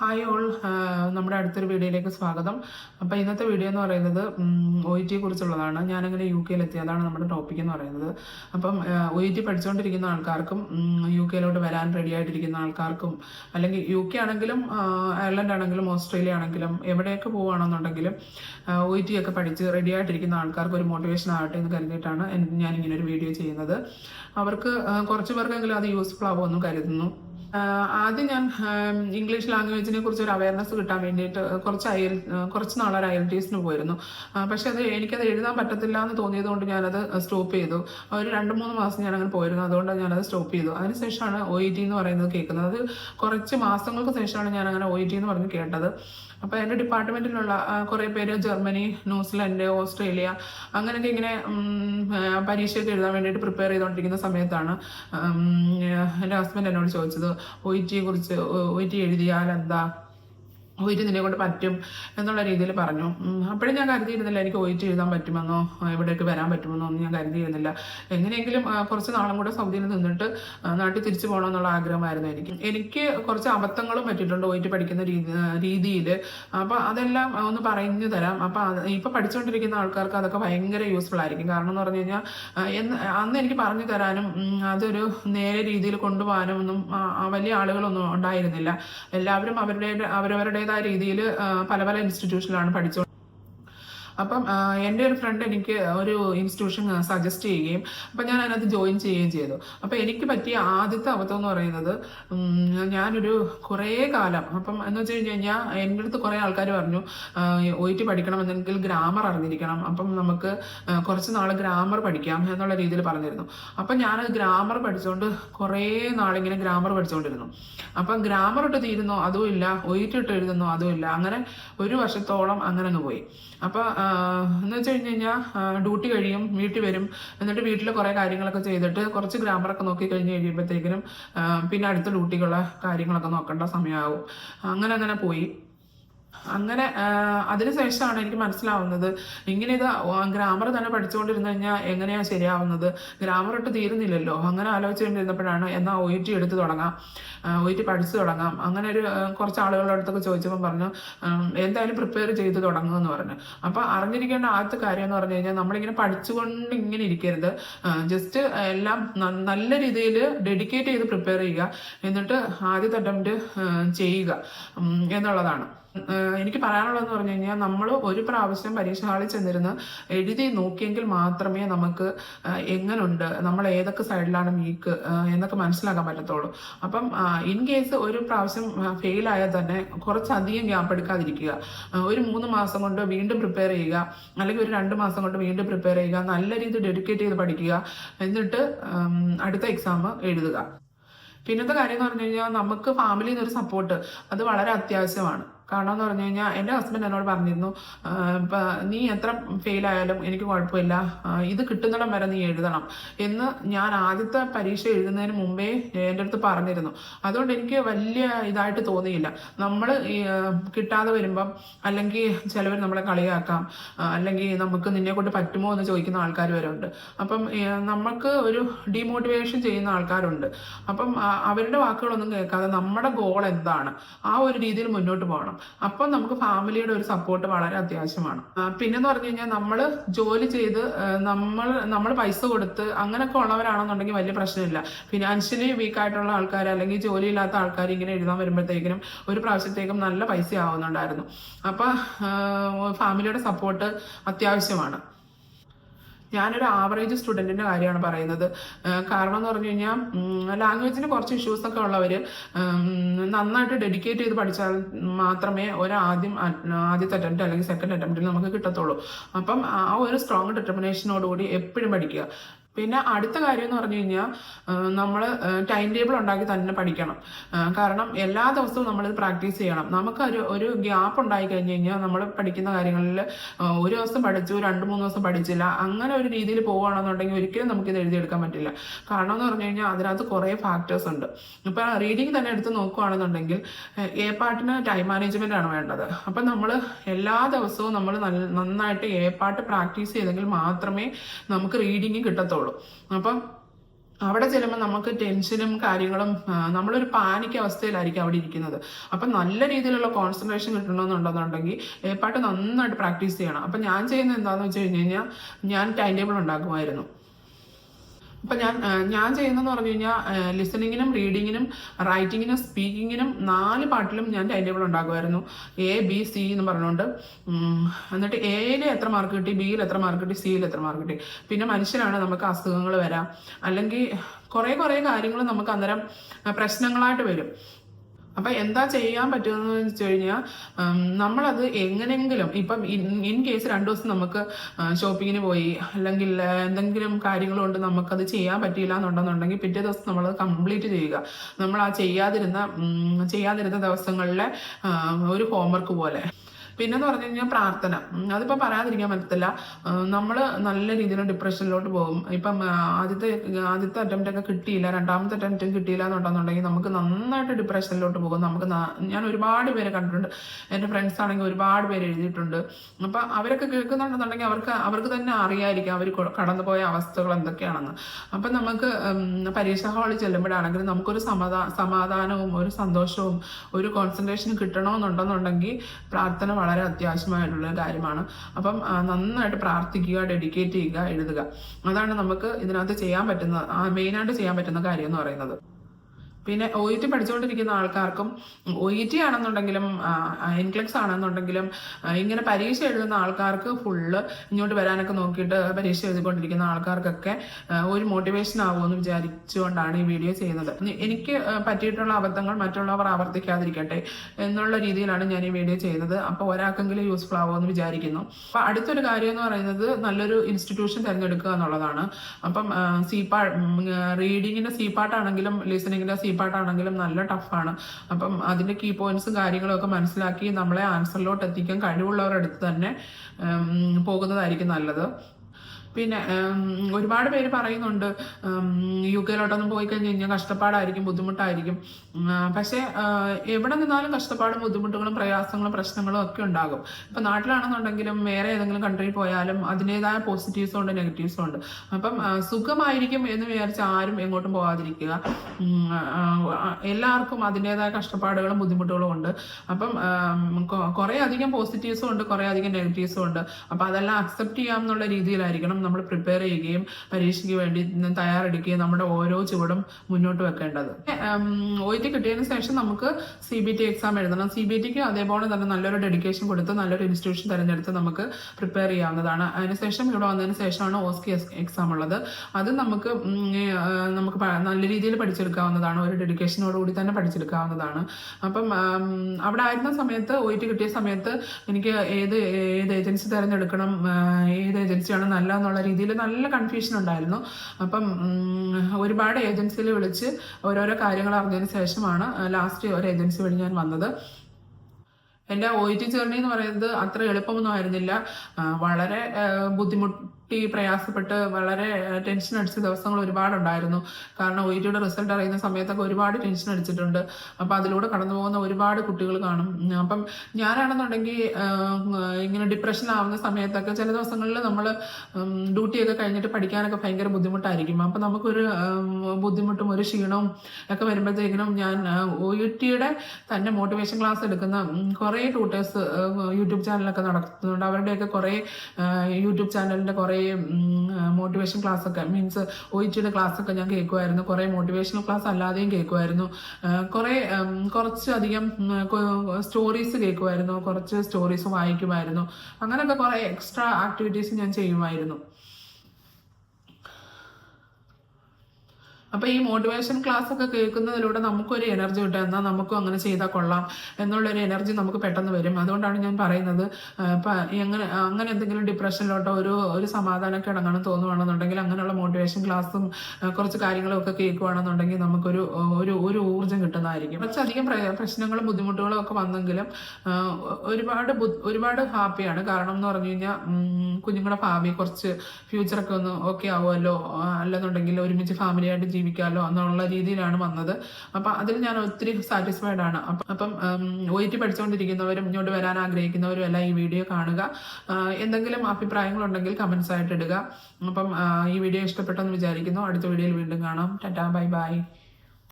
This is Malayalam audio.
ഹായ് ഓൾ നമ്മുടെ അടുത്തൊരു വീഡിയോയിലേക്ക് സ്വാഗതം. അപ്പോൾ ഇന്നത്തെ വീഡിയോ എന്ന് പറയുന്നത് ഒ ഇ ടിയെ കുറിച്ചുള്ളതാണ്. ഞാനങ്ങനെ യു കെയിലെത്തി അതാണ് നമ്മുടെ ടോപ്പിക് എന്ന് പറയുന്നത്. അപ്പം ഒ ഇ ടി പഠിച്ചുകൊണ്ടിരിക്കുന്ന ആൾക്കാർക്കും യു കെയിലോട്ട് വരാൻ റെഡി ആയിട്ടിരിക്കുന്ന ആൾക്കാർക്കും അല്ലെങ്കിൽ യു കെ ആണെങ്കിലും അയർലൻഡ് ആണെങ്കിലും ഓസ്ട്രേലിയ ആണെങ്കിലും എവിടെയൊക്കെ പോവുകയാണെന്നുണ്ടെങ്കിലും ഒ ഇ ടി ഒക്കെ പഠിച്ച് റെഡി ആയിട്ടിരിക്കുന്ന ആൾക്കാർക്ക് ഒരു മോട്ടിവേഷൻ ആവട്ടെ എന്ന് കരുതിയിട്ടാണ് ഞാനിങ്ങനെ ഒരു വീഡിയോ ചെയ്യുന്നത്. അവർക്ക് കുറച്ച് പേർക്കെങ്കിലും അത് യൂസ്ഫുൾ ആവുമെന്ന് കരുതുന്നു. ആദ്യം ഞാൻ ഇംഗ്ലീഷ് ലാംഗ്വേജിനെ കുറിച്ച് ഒരു അവയർനെസ് കിട്ടാൻ വേണ്ടിയിട്ട് കുറച്ച് അയൽ കുറച്ച് നാളൊരു അയൽറ്റീസിന് പോയിരുന്നു. പക്ഷെ അത് എനിക്കത് എഴുതാൻ പറ്റത്തില്ല എന്ന് തോന്നിയതുകൊണ്ട് ഞാനത് സ്റ്റോപ്പ് ചെയ്തു. ഒരു രണ്ട് മൂന്ന് മാസം ഞാൻ അങ്ങനെ പോയിരുന്നു. അതുകൊണ്ട് ഞാനത് സ്റ്റോപ്പ് ചെയ്തു. അതിനുശേഷമാണ് ഒ ഇ ടി എന്ന് പറയുന്നത് കേൾക്കുന്നത്. അത് കുറച്ച് മാസങ്ങൾക്ക് ശേഷമാണ് ഞാൻ അങ്ങനെ ഒ ഇ ടി എന്ന് പറഞ്ഞ് കേട്ടത്. അപ്പോൾ എന്റെ ഡിപ്പാർട്ട്മെന്റിലുള്ള കുറേ പേര് ജർമ്മനി ന്യൂസിലൻഡ് ഓസ്ട്രേലിയ അങ്ങനെയൊക്കെ ഇങ്ങനെ പരീക്ഷയൊക്കെ എഴുതാൻ വേണ്ടിയിട്ട് പ്രിപ്പയർ ചെയ്തുകൊണ്ടിരിക്കുന്ന സമയത്താണ് എന്റെ ഹസ്ബൻഡ് എന്നോട് ചോദിച്ചത് ഒ ടിയെ കുറിച്ച് ഒ ടി എഴുതിയാൽ എന്താ? ടി നിന്നെ കൊണ്ട് പറ്റും എന്നുള്ള രീതിയിൽ പറഞ്ഞു. അപ്പോഴും ഞാൻ കരുതിയിരുന്നില്ല എനിക്ക് ഒ എഴുതാൻ പറ്റുമെന്നോ എവിടേക്ക് വരാൻ പറ്റുമെന്നോ ഒന്നും ഞാൻ കരുതിയിരുന്നില്ല. എങ്ങനെയെങ്കിലും കുറച്ച് നാളും കൂടെ സൗദിയിൽ നിന്നിട്ട് നാട്ടിൽ തിരിച്ചു പോകണമെന്നുള്ള ആഗ്രഹമായിരുന്നു എനിക്ക്. എനിക്ക് കുറച്ച് അബദ്ധങ്ങളും പറ്റിയിട്ടുണ്ട് ഓയിറ്റ് പഠിക്കുന്ന രീതി രീതിയിൽ. അപ്പോൾ അതെല്ലാം ഒന്ന് പറഞ്ഞു തരാം. അപ്പോൾ ഇപ്പോൾ പഠിച്ചുകൊണ്ടിരിക്കുന്ന ആൾക്കാർക്ക് അതൊക്കെ ഭയങ്കര യൂസ്ഫുൾ ആയിരിക്കും. കാരണം എന്ന് പറഞ്ഞു കഴിഞ്ഞാൽ അന്ന് എനിക്ക് പറഞ്ഞു തരാനും അതൊരു നേരെ രീതിയിൽ കൊണ്ടുപോകാനും ഒന്നും വലിയ ആളുകളൊന്നും ഉണ്ടായിരുന്നില്ല. എല്ലാവരും അവരുടെ അവരവരുടേതായ രീതിയിൽ പല പല ഇൻസ്റ്റിറ്റ്യൂഷനിലാണ് പഠിച്ചു അപ്പം എന്റെ ഒരു ഫ്രണ്ട് എനിക്ക് ഒരു ഇൻസ്റ്റിറ്റ്യൂഷൻ സജസ്റ്റ് ചെയ്യുകയും അപ്പം ഞാൻ അതിനകത്ത് ജോയിൻ ചെയ്യുകയും ചെയ്തു. അപ്പം എനിക്ക് പറ്റിയ ആദ്യത്തെ അബദ്ധം എന്ന് പറയുന്നത് ഞാനൊരു കുറേ കാലം അപ്പം എന്ന് വെച്ച് കഴിഞ്ഞ് കഴിഞ്ഞാൽ എന്റെ അടുത്ത് കുറേ ആൾക്കാർ പറഞ്ഞു ഒ ടി പഠിക്കണമെന്നെങ്കിൽ ഗ്രാമർ അറിഞ്ഞിരിക്കണം. അപ്പം നമുക്ക് കുറച്ച് നാൾ ഗ്രാമർ പഠിക്കാം എന്നുള്ള രീതിയിൽ പറഞ്ഞിരുന്നു. അപ്പം ഞാനത് ഗ്രാമർ പഠിച്ചുകൊണ്ട് കുറേ നാളിങ്ങനെ ഗ്രാമർ പഠിച്ചുകൊണ്ടിരുന്നു അപ്പം ഗ്രാമർ ഇട്ട് തീരുന്നോ അതുമില്ല ഇല്ല. ഒ ടി ഇട്ട് എഴുതുന്നോ അതുമില്ല അങ്ങനെ ഒരു വർഷത്തോളം അങ്ങനെ അങ്ങ് പോയി അപ്പോൾ എന്ന് വെച്ച് കഴിഞ്ഞ് കഴിഞ്ഞാൽ ഡ്യൂട്ടി കഴിയും വീട്ടിൽ വരും. എന്നിട്ട് വീട്ടിൽ കുറേ കാര്യങ്ങളൊക്കെ ചെയ്തിട്ട് കുറച്ച് ഗ്രാമറൊക്കെ നോക്കി കഴിഞ്ഞ് കഴിയുമ്പോഴത്തേക്കിനും പിന്നെ അടുത്ത ഡ്യൂട്ടിക്കുള്ള കാര്യങ്ങളൊക്കെ നോക്കേണ്ട സമയമാവും അങ്ങനെ അങ്ങനെ പോയി. അങ്ങനെ അതിനുശേഷമാണ് എനിക്ക് മനസ്സിലാവുന്നത് ഇങ്ങനെ ഇത് ഗ്രാമർ തന്നെ പഠിച്ചുകൊണ്ടിരുന്നു കഴിഞ്ഞാൽ എങ്ങനെയാണ് ശരിയാവുന്നത്? ഗ്രാമർ ഇട്ട് തീരുന്നില്ലല്ലോ. അങ്ങനെ ആലോചിച്ചുകൊണ്ടിരുന്നപ്പോഴാണ് എന്നാൽ ഒ ടി എടുത്ത് തുടങ്ങാം. ടി പഠിച്ചു തുടങ്ങാം. അങ്ങനെ ഒരു കുറച്ച് ആളുകളുടെ അടുത്തൊക്കെ ചോദിച്ചപ്പോൾ പറഞ്ഞു എന്തായാലും പ്രിപ്പയർ ചെയ്ത് തുടങ്ങുമെന്ന് പറഞ്ഞു. അപ്പോൾ അറിഞ്ഞിരിക്കേണ്ട ആദ്യത്തെ കാര്യം എന്ന് പറഞ്ഞു കഴിഞ്ഞാൽ നമ്മളിങ്ങനെ പഠിച്ചുകൊണ്ട് ഇങ്ങനെ ഇരിക്കരുത്. ജസ്റ്റ് എല്ലാം നല്ല രീതിയിൽ ഡെഡിക്കേറ്റ് ചെയ്ത് പ്രിപ്പയർ ചെയ്യുക. എന്നിട്ട് ആദ്യത്തെ അറ്റംപ്റ്റ് ചെയ്യുക എന്നുള്ളതാണ്. എനിക്ക് പറയാനുള്ളതെന്ന് പറഞ്ഞു കഴിഞ്ഞാൽ നമ്മൾ ഒരു പ്രാവശ്യം പരീക്ഷ ഹാളിൽ ചെന്നിരുന്ന് എഴുതി നോക്കിയെങ്കിൽ മാത്രമേ നമുക്ക് എങ്ങനുണ്ട് നമ്മൾ ഏതൊക്കെ സൈഡിലാണ് വീക്ക് എന്നൊക്കെ മനസ്സിലാക്കാൻ പറ്റത്തുള്ളൂ. അപ്പം ഇൻ കേസ് ഒരു പ്രാവശ്യം ഫെയിൽ ആയാൽ തന്നെ കുറച്ചധികം ഗ്യാപ്പ് എടുക്കാതിരിക്കുക. ഒരു മൂന്ന് മാസം കൊണ്ട് വീണ്ടും പ്രിപ്പയർ ചെയ്യുക. അല്ലെങ്കിൽ ഒരു രണ്ട് മാസം കൊണ്ട് വീണ്ടും പ്രിപ്പയർ ചെയ്യുക. നല്ല രീതിയിൽ ഡെഡിക്കേറ്റ് ചെയ്ത് പഠിക്കുക. എന്നിട്ട് അടുത്ത എക്സാം എഴുതുക. പിന്നത്തെ കാര്യം എന്ന് പറഞ്ഞു കഴിഞ്ഞാൽ നമുക്ക് ഫാമിലിയിൽ നിന്ന് ഒരു സപ്പോർട്ട് അത് വളരെ അത്യാവശ്യമാണ്. കാരണം എന്ന് പറഞ്ഞു കഴിഞ്ഞാൽ എന്റെ ഹസ്ബൻഡ് എന്നോട് പറഞ്ഞിരുന്നു നീ എത്ര ഫെയിൽ ആയാലും എനിക്ക് കുഴപ്പമില്ല. ഇത് കിട്ടുന്നിടം വരെ നീ എഴുതണം. എന്ന് ഞാൻ ആദ്യത്തെ പരീക്ഷ എഴുതുന്നതിന് മുമ്പേ എന്റെ അടുത്ത് പറഞ്ഞിരുന്നു. അതുകൊണ്ട് എനിക്ക് വലിയ ഇതായിട്ട് തോന്നിയില്ല. നമ്മൾ കിട്ടാതെ വരുമ്പം അല്ലെങ്കിൽ ചിലവർ നമ്മളെ കളിയാക്കാം. അല്ലെങ്കിൽ നമുക്ക് നിന്നെ കൊണ്ട് പറ്റുമോ എന്ന് ചോദിക്കുന്ന ആൾക്കാർ വരെ ഉണ്ട്. അപ്പം നമുക്ക് ഒരു ഡിമോട്ടിവേഷൻ ചെയ്യുന്ന ആൾക്കാരുണ്ട്. അപ്പം അവരുടെ വാക്കുകളൊന്നും കേൾക്കാതെ നമ്മുടെ ഗോൾ എന്താണ്? ആ ഒരു രീതിയിൽ മുന്നോട്ട് പോകണം. അപ്പം നമുക്ക് ഫാമിലിയുടെ ഒരു സപ്പോർട്ട് വളരെ അത്യാവശ്യമാണ്. പിന്നെന്ന് പറഞ്ഞു കഴിഞ്ഞാൽ നമ്മൾ ജോലി ചെയ്ത് നമ്മൾ നമ്മൾ പൈസ കൊടുത്ത് അങ്ങനെയൊക്കെ ഉള്ളവരാണെന്നുണ്ടെങ്കിൽ വലിയ പ്രശ്നമില്ല. ഫിനാൻഷ്യലി വീക്ക് ആയിട്ടുള്ള ആൾക്കാർ അല്ലെങ്കിൽ ജോലി ഇല്ലാത്ത ആൾക്കാർ ഇങ്ങനെ എഴുതാൻ വരുമ്പോഴത്തേക്കിനും ഒരു പ്രാവശ്യത്തേക്കും നല്ല പൈസ ആവുന്നുണ്ടായിരുന്നു അപ്പം ഫാമിലിയുടെ സപ്പോർട്ട് അത്യാവശ്യമാണ്. ഞാനൊരു ആവറേജ് സ്റ്റുഡന്റിന്റെ കാര്യമാണ് പറയുന്നത്. കാരണം എന്ന് പറഞ്ഞു കഴിഞ്ഞാൽ ലാംഗ്വേജിന് കുറച്ച് ഇഷ്യൂസ് ഒക്കെ ഉള്ളവർ നന്നായിട്ട് ഡെഡിക്കേറ്റ് ചെയ്ത് പഠിച്ചാൽ മാത്രമേ ഒരു ആദ്യം ആദ്യത്തെ അറ്റംപ്റ്റ് അല്ലെങ്കിൽ സെക്കൻഡ് അറ്റംപ്റ്റിൽ നമുക്ക് കിട്ടത്തുള്ളൂ. അപ്പം ആ ഒരു സ്ട്രോങ് ഡിറ്റർമിനേഷനോടുകൂടി എപ്പോഴും പഠിക്കുക. പിന്നെ അടുത്ത കാര്യം എന്ന് പറഞ്ഞു കഴിഞ്ഞാൽ നമ്മൾ ടൈം ടേബിൾ ഉണ്ടാക്കി തന്നെ പഠിക്കണം. കാരണം എല്ലാ ദിവസവും നമ്മളിത് പ്രാക്ടീസ് ചെയ്യണം. നമുക്കൊരു ഒരു ഗ്യാപ്പ് ഉണ്ടായി കഴിഞ്ഞ് കഴിഞ്ഞാൽ നമ്മൾ പഠിക്കുന്ന കാര്യങ്ങളിൽ ഒരു ദിവസം പഠിച്ചു രണ്ട് മൂന്ന് ദിവസം പഠിച്ചില്ല അങ്ങനെ ഒരു രീതിയിൽ പോവുകയാണെന്നുണ്ടെങ്കിൽ ഒരിക്കലും നമുക്കിത് എഴുതിയെടുക്കാൻ പറ്റില്ല. കാരണം എന്ന് പറഞ്ഞു കഴിഞ്ഞാൽ അതിനകത്ത് കുറേ ഫാക്ടേഴ്സ് ഉണ്ട്. ഇപ്പം റീഡിങ് തന്നെ എടുത്ത് നോക്കുകയാണെന്നുണ്ടെങ്കിൽ എ പാട്ടിന് ടൈം മാനേജ്മെന്റ് ആണ് വേണ്ടത്. അപ്പം നമ്മൾ എല്ലാ ദിവസവും നമ്മൾ നന്നായിട്ട് എ പാട്ട് പ്രാക്ടീസ് ചെയ്തെങ്കിൽ മാത്രമേ നമുക്ക് റീഡിങ് കിട്ടത്തുള്ളൂ. അപ്പം അവിടെ ചെല്ലുമ്പോൾ നമുക്ക് ടെൻഷനും കാര്യങ്ങളും നമ്മളൊരു പാനിക് അവസ്ഥയിലായിരിക്കും അവിടെ ഇരിക്കുന്നത്. അപ്പം നല്ല രീതിയിലുള്ള കോൺസെൻട്രേഷൻ കിട്ടണമെന്നുണ്ടെന്നുണ്ടെങ്കിൽ ഏപ്പാട്ട് നന്നായിട്ട് പ്രാക്ടീസ് ചെയ്യണം. അപ്പം ഞാൻ ചെയ്യുന്നത് എന്താണെന്ന് വെച്ച് കഴിഞ്ഞ് കഴിഞ്ഞാൽ ഞാൻ ടൈം ടേബിൾ ഉണ്ടാക്കുമായിരുന്നു. അപ്പം ഞാൻ ഞാൻ ചെയ്യുന്നതെന്ന് പറഞ്ഞു കഴിഞ്ഞാൽ ലിസണിങ്ങിനും റീഡിങ്ങിനും റൈറ്റിങ്ങിനും സ്പീക്കിങ്ങിനും നാല് പാട്ടിലും ഞാൻ ടൈം ടേബിൾ ഉണ്ടാക്കുമായിരുന്നു. എ ബി സി എന്ന് പറഞ്ഞുകൊണ്ട്. എന്നിട്ട് എയിൽ എത്ര മാർക്ക് കിട്ടി ബിയിൽ എത്ര മാർക്ക് കിട്ടി സിയിൽ എത്ര മാർക്ക് കിട്ടി. പിന്നെ മനുഷ്യനാണ് നമുക്ക് അസുഖങ്ങൾ വരാം. അല്ലെങ്കിൽ കുറേ കുറേ കാര്യങ്ങൾ നമുക്ക് അന്നേരം പ്രശ്നങ്ങളായിട്ട് വരും. അപ്പം എന്താ ചെയ്യാൻ പറ്റുമെന്ന് വെച്ച് കഴിഞ്ഞാൽ നമ്മളത് എങ്ങനെങ്കിലും ഇപ്പം ഇൻ കേസ് രണ്ടു ദിവസം നമുക്ക് ഷോപ്പിങ്ങിന് പോയി അല്ലെങ്കിൽ എന്തെങ്കിലും കാര്യങ്ങൾ കൊണ്ട് നമുക്കത് ചെയ്യാൻ പറ്റിയില്ല എന്നുണ്ടെന്നുണ്ടെങ്കിൽ പിറ്റേ ദിവസം നമ്മളത് കംപ്ലീറ്റ് ചെയ്യുക. നമ്മൾ ആ ചെയ്യാതിരുന്ന ചെയ്യാതിരുന്ന ദിവസങ്ങളിലെ ഒരു ഹോംവർക്ക് പോലെ. പിന്നെന്ന് പറഞ്ഞു കഴിഞ്ഞാൽ പ്രാർത്ഥന. അതിപ്പോ പറയാതിരിക്കാൻ പറ്റത്തില്ല. നമ്മൾ നല്ല രീതിയിൽ ഡിപ്രഷനിലോട്ട് പോകും. ഇപ്പം ആദ്യത്തെ ആദ്യത്തെ അറ്റംപ്റ്റ് ഒക്കെ കിട്ടിയില്ല. രണ്ടാമത്തെ അറ്റംപ്റ്റും കിട്ടിയില്ല എന്നുണ്ടെന്നുണ്ടെങ്കിൽ നമുക്ക് നന്നായിട്ട് ഡിപ്രഷനിലോട്ട് പോകും. നമുക്ക് ഞാൻ ഒരുപാട് പേരെ കണ്ടിട്ടുണ്ട്. എന്റെ ഫ്രണ്ട്സ് ആണെങ്കിൽ ഒരുപാട് പേര് എഴുതിയിട്ടുണ്ട്. അപ്പം അവരൊക്കെ കേൾക്കുന്നുണ്ടെന്നുണ്ടെങ്കിൽ അവർക്ക് അവർക്ക് തന്നെ അറിയായിരിക്കും അവർ കടന്നുപോയ അവസ്ഥകൾ എന്തൊക്കെയാണെന്ന്. അപ്പം നമുക്ക് പരീക്ഷ ഹാളിൽ ചെല്ലുമ്പോഴാണെങ്കിലും നമുക്കൊരു സമാധാ സമാധാനവും ഒരു സന്തോഷവും ഒരു കോൺസെൻട്രേഷനും കിട്ടണമെന്നുണ്ടെന്നുണ്ടെങ്കിൽ പ്രാർത്ഥന വളരെ അത്യാവശ്യമായിട്ടുള്ള കാര്യമാണ്. അപ്പം നന്നായിട്ട് പ്രാർത്ഥിക്കുക ഡെഡിക്കേറ്റ് ചെയ്യുക എഴുതുക. അതാണ് നമുക്ക് ഇതിനകത്ത് ചെയ്യാൻ പറ്റുന്ന മെയിനായിട്ട് ചെയ്യാൻ പറ്റുന്ന കാര്യം എന്ന് പറയുന്നത്. പിന്നെ ഒ ഇ ടി പഠിച്ചുകൊണ്ടിരിക്കുന്ന ആൾക്കാർക്കും ഒ ഇ ടി ആണെന്നുണ്ടെങ്കിലും എൻക്ലക്സ് ആണെന്നുണ്ടെങ്കിലും ഇങ്ങനെ പരീക്ഷ എഴുതുന്ന ആൾക്കാർക്ക് ഫുള്ള് ഇങ്ങോട്ട് വരാനൊക്കെ നോക്കിയിട്ട് പരീക്ഷ എഴുതിക്കൊണ്ടിരിക്കുന്ന ആൾക്കാർക്കൊക്കെ ഒരു മോട്ടിവേഷൻ ആവുമെന്ന് വിചാരിച്ചുകൊണ്ടാണ് ഈ വീഡിയോ ചെയ്യുന്നത്. എനിക്ക് പറ്റിയിട്ടുള്ള അബദ്ധങ്ങൾ മറ്റുള്ളവർ ആവർത്തിക്കാതിരിക്കട്ടെ എന്നുള്ള രീതിയിലാണ് ഞാൻ ഈ വീഡിയോ ചെയ്യുന്നത്. അപ്പോൾ ഒരാൾക്കെങ്കിലും യൂസ്ഫുൾ ആവുമെന്ന് വിചാരിക്കുന്നു. അപ്പോൾ അടുത്തൊരു കാര്യം എന്ന് പറയുന്നത് നല്ലൊരു ഇൻസ്റ്റിറ്റ്യൂഷൻ തിരഞ്ഞെടുക്കുക എന്നുള്ളതാണ്. അപ്പം സീപാ റീഡിങ്ങിന്റെ സീപാട്ടാണെങ്കിലും ലിസണിങ്ങിന്റെ സീപാട്ടാണെങ്കിലും നല്ല ടഫാണ്. അപ്പം അതിന്റെ കീ പോയിന്റ്സും കാര്യങ്ങളൊക്കെ മനസ്സിലാക്കി നമ്മളെ ആൻസറിലോട്ട് എത്തിക്കാൻ കഴിവുള്ളവരുടെ അടുത്ത് തന്നെ പോകുന്നതായിരിക്കും നല്ലത്. പിന്നെ ഒരുപാട് പേര് പറയുന്നുണ്ട് യു കെയിലോട്ടൊന്നും പോയി കഴിഞ്ഞ് കഴിഞ്ഞാൽ കഷ്ടപ്പാടായിരിക്കും ബുദ്ധിമുട്ടായിരിക്കും. പക്ഷേ എവിടെ നിന്നാലും കഷ്ടപ്പാടും ബുദ്ധിമുട്ടുകളും പ്രയാസങ്ങളും പ്രശ്നങ്ങളും ഒക്കെ ഉണ്ടാകും. ഇപ്പം നാട്ടിലാണെന്നുണ്ടെങ്കിലും വേറെ ഏതെങ്കിലും കൺട്രിയിൽ പോയാലും അതിന്റെതായ പോസിറ്റീവ്സും ഉണ്ട് നെഗറ്റീവ്സും ഉണ്ട്. അപ്പം സുഖമായിരിക്കും എന്ന് വിചാരിച്ച് ആരും എങ്ങോട്ടും പോകാതിരിക്കുക എല്ലാവർക്കും അതിന്റെതായ കഷ്ടപ്പാടുകളും ബുദ്ധിമുട്ടുകളും ഉണ്ട്. അപ്പം കുറേ അധികം പോസിറ്റീവ്സും ഉണ്ട് കുറേ അധികം നെഗറ്റീവ്സും ഉണ്ട്. അപ്പം അതെല്ലാം അക്സെപ്റ്റ് ചെയ്യാം എന്നുള്ള രീതിയിലായിരിക്കണം നമ്മൾ പ്രിപ്പയർ ചെയ്യുകയും പരീക്ഷയ്ക്ക് വേണ്ടി തയ്യാറെടുക്കുകയും നമ്മുടെ ഓരോ ചുവടും മുന്നോട്ട് വെക്കേണ്ടത്. ഒ ടി കിട്ടിയതിന് ശേഷം നമുക്ക് സി ബി ടി എക്സാം എഴുതണം. സി ബി ടിക്ക് അതേപോലെ തന്നെ നല്ലൊരു ഡെഡിക്കേഷൻ കൊടുത്ത് നല്ലൊരു ഇൻസ്റ്റിറ്റ്യൂഷൻ തിരഞ്ഞെടുത്ത് നമുക്ക് പ്രിപ്പയർ ചെയ്യാവുന്നതാണ്. അതിനുശേഷം ഇവിടെ വന്നതിന് ശേഷമാണ് ഓസ്കി എക്സാം ഉള്ളത്. അത് നമുക്ക് നമുക്ക് നല്ല രീതിയിൽ പഠിച്ചെടുക്കാവുന്നതാണ്. ഒരു ഡെഡിക്കേഷനോടുകൂടി തന്നെ പഠിച്ചെടുക്കാവുന്നതാണ്. അപ്പം അവിടെ ആയിരുന്ന സമയത്ത് ഒ ടി കിട്ടിയ സമയത്ത് എനിക്ക് ഏത് ഏത് ഏജൻസി തിരഞ്ഞെടുക്കണം ഏത് ഏജൻസിയാണ് നല്ല എന്നുള്ള രീതിയിൽ നല്ല കൺഫ്യൂഷൻ ഉണ്ടായിരുന്നു. അപ്പം ഒരുപാട് ഏജൻസിയിൽ വിളിച്ച് ഓരോരോ കാര്യങ്ങൾ അറിഞ്ഞതിന് ശേഷമാണ് ലാസ്റ്റ് ഒരു ഏജൻസി വഴി ഞാൻ വന്നത്. എന്റെ ഒ ടി ജേർണി എന്ന് പറയുന്നത് അത്ര എളുപ്പമൊന്നും ആയിരുന്നില്ല. വളരെ ആ, ബുദ്ധിമുട്ടി പ്രയാസപ്പെട്ട് വളരെ ടെൻഷൻ അടിച്ച ദിവസങ്ങൾ ഒരുപാടുണ്ടായിരുന്നു. കാരണം ഒ ടിയുടെ റിസൾട്ട് അറിയുന്ന സമയത്തൊക്കെ ഒരുപാട് ടെൻഷൻ അടിച്ചിട്ടുണ്ട്. അപ്പം അതിലൂടെ കടന്നു പോകുന്ന ഒരുപാട് കുട്ടികൾ കാണും. അപ്പം ഞാനാണെന്നുണ്ടെങ്കിൽ ഇങ്ങനെ ഡിപ്രഷൻ ആവുന്ന സമയത്തൊക്കെ ചില ദിവസങ്ങളിൽ നമ്മൾ ഡ്യൂട്ടിയൊക്കെ കഴിഞ്ഞിട്ട് പഠിക്കാനൊക്കെ ഭയങ്കര ബുദ്ധിമുട്ടായിരിക്കും. അപ്പം നമുക്കൊരു ബുദ്ധിമുട്ടും ഒരു ക്ഷീണവും ഒക്കെ വരുമ്പോഴത്തേക്കിനും ഞാൻ ഒ യു ടിയുടെ തന്നെ മോട്ടിവേഷൻ ക്ലാസ് എടുക്കുന്ന കുറേ ട്യൂട്ടേഴ്സ് യൂട്യൂബ് ചാനലൊക്കെ നടത്തുന്നുണ്ട്. അവരുടെയൊക്കെ കുറേ യൂട്യൂബ് ചാനലിന്റെ കുറേ മോട്ടിവേഷൻ ക്ലാസ് ഒക്കെ. മീൻസ് ഒയിച്ചിയുടെ ക്ലാസ്സൊക്കെ ഞാൻ കേൾക്കുമായിരുന്നു കുറേ മോട്ടിവേഷണൽ ക്ലാസ് അല്ലാതെയും കേൾക്കുമായിരുന്നു കുറേ കുറച്ചധികം സ്റ്റോറീസ് കേൾക്കുമായിരുന്നു കുറച്ച് സ്റ്റോറീസ് വായിക്കുമായിരുന്നു അങ്ങനെയൊക്കെ കുറേ എക്സ്ട്രാ ആക്ടിവിറ്റീസ് ഞാൻ ചെയ്യുമായിരുന്നു. അപ്പൊ ഈ മോട്ടിവേഷൻ ക്ലാസ് ഒക്കെ കേൾക്കുന്നതിലൂടെ നമുക്കൊരു എനർജി കിട്ടും. എന്നാൽ നമുക്കും അങ്ങനെ ചെയ്താൽ കൊള്ളാം എന്നുള്ളൊരു എനർജി നമുക്ക് പെട്ടെന്ന് വരും. അതുകൊണ്ടാണ് ഞാൻ പറയുന്നത് എങ്ങനെ അങ്ങനെ എന്തെങ്കിലും ഡിപ്രഷനിലോട്ടോ ഒരു ഒരു സമാധാനമൊക്കെ ഇടങ്ങണം തോന്നുവാണെന്നുണ്ടെങ്കിൽ അങ്ങനെയുള്ള മോട്ടിവേഷൻ ക്ലാസ്സും കുറച്ച് കാര്യങ്ങളും ഒക്കെ കേൾക്കുവാണെന്നുണ്ടെങ്കിൽ നമുക്കൊരു ഒരു ഒരു ഊർജം കിട്ടുന്നതായിരിക്കും. കുറച്ചധികം പ്ര- പ്രശ്നങ്ങളും ബുദ്ധിമുട്ടുകളും ഒക്കെ വന്നെങ്കിലും ഒരുപാട് ഒരുപാട് ഹാപ്പിയാണ് കാരണം എന്ന് പറഞ്ഞു കഴിഞ്ഞാൽ കുഞ്ഞുങ്ങളുടെ ഭാവി കുറച്ച് ഫ്യൂച്ചറൊക്കെ ഒന്ന് ഓക്കെ ആവുമല്ലോ അല്ലെന്നുണ്ടെങ്കിൽ ഒരുമിച്ച് ഫാമിലിയായിട്ട് ജീവിക്കാമല്ലോ എന്നുള്ള രീതിയിലാണ് വന്നത്. അപ്പം അതിൽ ഞാൻ ഒത്തിരി സാറ്റിസ്ഫൈഡ് ആണ്. അപ്പം ഒ ടി പഠിച്ചുകൊണ്ടിരിക്കുന്നവരും ഇങ്ങോട്ട് വരാൻ ആഗ്രഹിക്കുന്നവരും എല്ലാം ഈ വീഡിയോ കാണുക. എന്തെങ്കിലും അഭിപ്രായങ്ങളുണ്ടെങ്കിൽ കമൻസ് ആയിട്ട് ഇടുക. അപ്പം ഈ വീഡിയോ ഇഷ്ടപ്പെട്ടെന്ന് വിചാരിക്കുന്നു. അടുത്ത വീഡിയോയിൽ വീണ്ടും കാണാം. Tata bye bye.